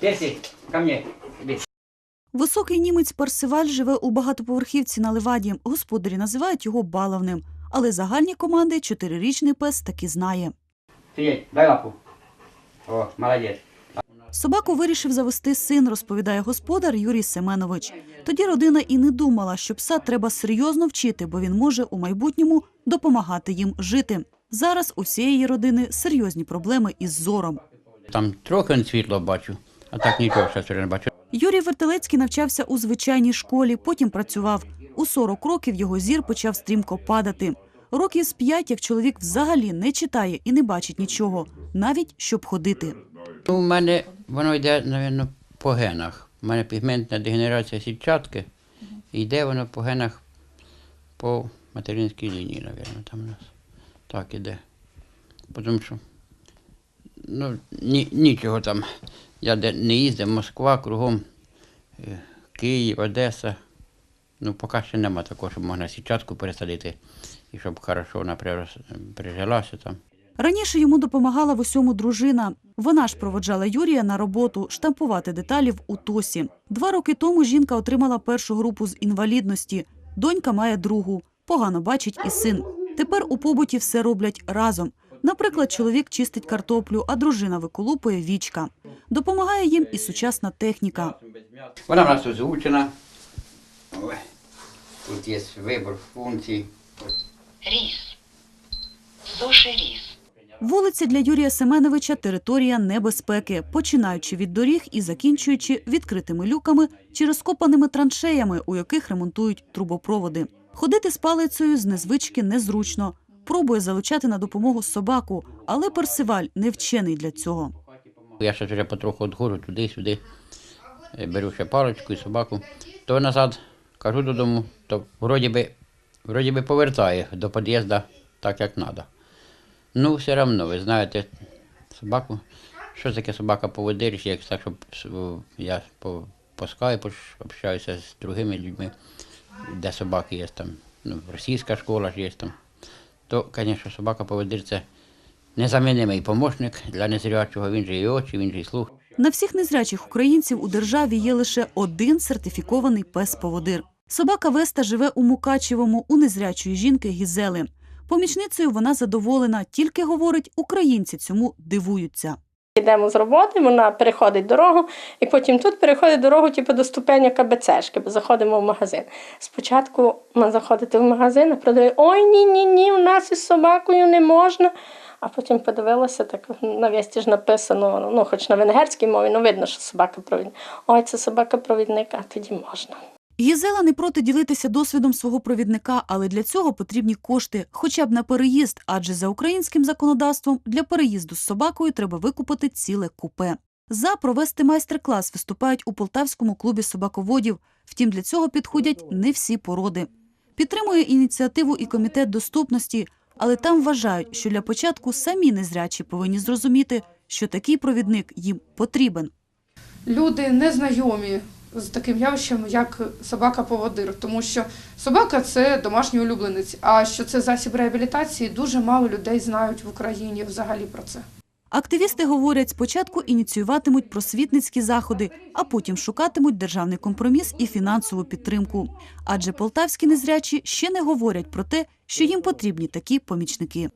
Перси, ко мне. Високий німець Парсиваль живе у багатоповерхівці на Леваді. Господарі називають його баловним. Але загальні команди чотирирічний пес таки знає. Сидеть, дай лапу. О, молодец. Собаку вирішив завести син, розповідає господар Юрій Семенович. Тоді родина і не думала, що пса треба серйозно вчити, бо він може у майбутньому допомагати їм жити. Зараз у всієї родини серйозні проблеми із зором. Там трохи світло бачу, а так нічого ще все не бачу. Юрій Вертелецький навчався у звичайній школі, потім працював. У 40 років його зір почав стрімко падати. Років з п'ять, як чоловік взагалі не читає і не бачить нічого, навіть щоб ходити. У мене воно йде, мабуть, по генах. У мене пігментна дегенерація сітчатки. І йде воно по генах по материнській лінії, мабуть, там у нас. Так іде. Тому що ну, ні, нічого там. Я де не їздив, Москва, кругом е, Київ, Одеса. Ну, поки ще нема такого, щоб можна сітчатку пересадити і щоб хорошо вона прижилася там. Раніше йому допомагала в усьому дружина. Вона ж проводжала Юрія на роботу штампувати деталі в УТОСі. Два роки тому жінка отримала першу групу з інвалідності. Донька має другу. Погано бачить і син. Тепер у побуті все роблять разом. Наприклад, чоловік чистить картоплю, а дружина виколупує вічка. Допомагає їм і сучасна техніка. Вона в нас озвучена. Ой, Тут є вибір функцій. Ріс. Суші ріс. Вулиця для Юрія Семеновича територія небезпеки, починаючи від доріг і закінчуючи відкритими люками чи розкопаними траншеями, у яких ремонтують трубопроводи. Ходити з палицею з незвички незручно. Пробує залучати на допомогу собаку, але персиваль не вчений для цього. Я ще вже потроху відходжу туди-сюди, е, беру ще паличку і собаку. То назад кажу додому, то вроді би, вроді би повертає до під'їзду так, як треба. Ну, все одно, ви знаєте, собаку, що таке собака поводириш, як так, щоб я по, по з другими людьми, де собаки є там, ну, російська школа ж є там. То, звісно, собака поводир незамінимий помощник для незрячого, він же і очі, він же і слух. На всіх незрячих українців у державі є лише один сертифікований пес-поводир. Собака Веста живе у Мукачевому у незрячої жінки Гізели. Помічницею вона задоволена, тільки говорить, українці цьому дивуються. Йдемо з роботи, вона переходить дорогу, і потім тут переходить дорогу типу, до ступеня КБЦшки, бо заходимо в магазин. Спочатку ми заходите в магазин, а продає ой ні, ні, ні, у нас із собакою не можна. А потім подивилася, так на весті ж написано, ну, хоч на венгерській мові, ну видно, що собака провідник. Ой, це собака провідник, а тоді можна. Гізела не проти ділитися досвідом свого провідника, але для цього потрібні кошти, хоча б на переїзд, адже за українським законодавством для переїзду з собакою треба викупити ціле купе. За провести майстер-клас виступають у полтавському клубі собаководів. Втім, для цього підходять не всі породи. Підтримує ініціативу і комітет доступності, але там вважають, що для початку самі незрячі повинні зрозуміти, що такий провідник їм потрібен. люди не знайомі з таким явищем, як собака-поводир, тому що собака це домашній улюбленець. А що це засіб реабілітації, дуже мало людей знають в Україні взагалі про це. Активісти говорять, спочатку ініціюватимуть просвітницькі заходи, а потім шукатимуть державний компроміс і фінансову підтримку. Адже полтавські незрячі ще не говорять про те, що їм потрібні такі помічники.